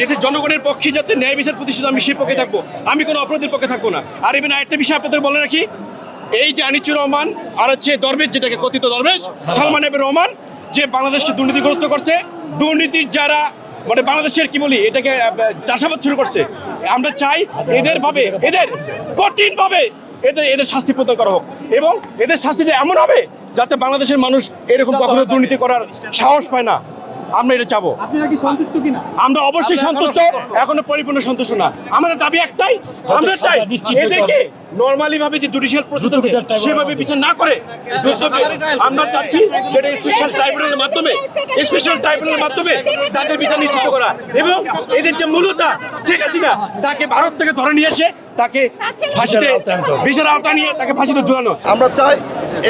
যেতে জনগণের পক্ষে যাতে ন্যায় বিচার প্রতিষ্ঠিত আমি সেই পক্ষে থাকব। আমি কোনো অপরাধের পক্ষে থাকব না। আর এমনি একটা বিষয় আপনাদের বলে রাখি এই যে আনিচুর রহমান আর হচ্ছে দরবেশ যেটাকে কথিত দরবেশ সালমান এবের রহমান যে বাংলাদেশকে দুর্নীতিগ্রস্ত করছে দুর্নীতির যারা মানে বাংলাদেশের কি বলি এটাকে চাষাবাদ শুরু করছে। আমরা চাই এদের ভাবে এদের কঠিন ভাবে এদের এদের শাস্তি প্রদান করা হোক। এবং এদের শাস্তিটা এমন হবে যাতে বাংলাদেশের মানুষ এরকম কখনো দুর্নীতি করার সাহস পায় না। আমরা এটা চাবো। আপনারা কি সন্তুষ্ট কিনা? আমরা অবশ্যই সন্তুষ্ট এখনও পরিপূর্ণ সন্তুষ্ট না। আমাদের দাবি একটাই আমরা চাই এদেরকে নর্মালি ভাবে যে জুডিশিয়াল tribunal সেভাবে বিচার না করে আমরা চাচ্ছি যেটা স্পেশাল ট্রাইব্যুনালের মাধ্যমে স্পেশাল ট্রাইব্যুনালের মাধ্যমে তাদের বিচার নিশ্চিত করা। এবং এদের যে মূলতা শেখ হাসিনা তাকে ভারত থেকে ধরে নিয়ে এসে তাকে ফাঁসিতে। বিচার আওতা নিয়ে তাকে ফাঁসিতে ঝুলানো। আমরা চাই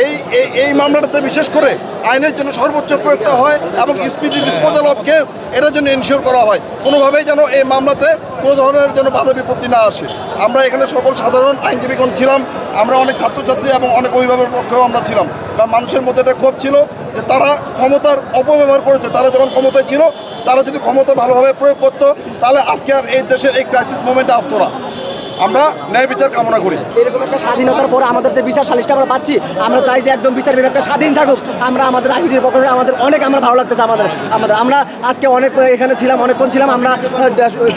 এই এই এই মামলাটাতে বিশেষ করে আইনের জন্য সর্বোচ্চ প্রয়োগটা হয় এবং স্পিডি ডিসপোজাল অফ কেস এটার জন্য এনশিওর করা হয়। কোনোভাবেই যেন এই মামলাতে কোনো ধরনের যেন বাধা বিপত্তি না আসে। আমরা এখানে সকল সাধারণ আইনজীবীগণ ছিলাম। আমরা অনেক ছাত্রছাত্রী এবং অনেক অভিভাবকের পক্ষেও আমরা ছিলাম। কারণ মানুষের মধ্যে একটা ক্ষোভ ছিল যে তারা ক্ষমতার অপব্যবহার করেছে। তারা যখন ক্ষমতায় ছিল, তারা যদি ক্ষমতা ভালোভাবে প্রয়োগ করতো, তাহলে আজকে আর এই দেশের এই ক্রাইসিস মোমেন্টে আসতো না। আমরা ন্যায় বিচার কামনা করি। এরকম একটা স্বাধীনতার পরে আমাদের যে বিচার সালিশটা আমরা পাচ্ছি, আমরা চাই যে একদম বিচার বিভাগটা স্বাধীন থাকুক। আমরা আমাদের আইনজীবীর পক্ষ থেকে আমাদের অনেক আমরা ভালো লাগতেছে আমাদের। আমাদের, আমরা আজকে অনেক এখানে ছিলাম, অনেকক্ষণ ছিলাম, আমরা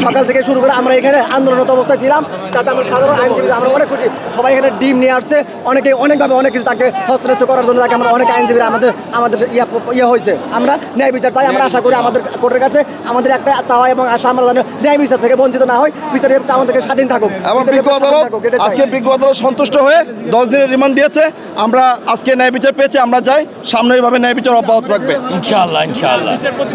সকাল থেকে শুরু করে আমরা এখানে আন্দোলনরত অবস্থায় ছিলাম, যাতে আমরা সাধারণ আইনজীবী আমরা অনেক খুশি। সবাই এখানে ডিম নিয়ে আসছে, অনেকে, অনেকভাবে অনেক কিছু তাকে হস্তনেস্ত করার জন্য তাকে আমরা অনেক আইনজীবীরা আমাদের আমাদের ইয়ে ইয়ে হয়েছে। আমরা ন্যায় বিচার চাই, আমরা আশা করি আমাদের কোর্টের কাছে আমাদের একটা চাওয়া এবং আশা আমরা যেন ন্যায় বিচার থেকে বঞ্চিত না হয় বিচার আমাদেরকে স্বাধীন থাকুক। এবং বিজ্ঞ আদালত। আজকে বিজ্ঞ আদালত সন্তুষ্ট হয়ে দশ দিনের রিমান্ড দিয়েছে। আমরা আজকে ন্যায় বিচার পেয়েছি আমরা যাই। সামনে এইভাবে ন্যায় বিচার অব্যাহত থাকবে। ইনশাআল্লাহ ইনশাআল্লাহ। বিচারপতি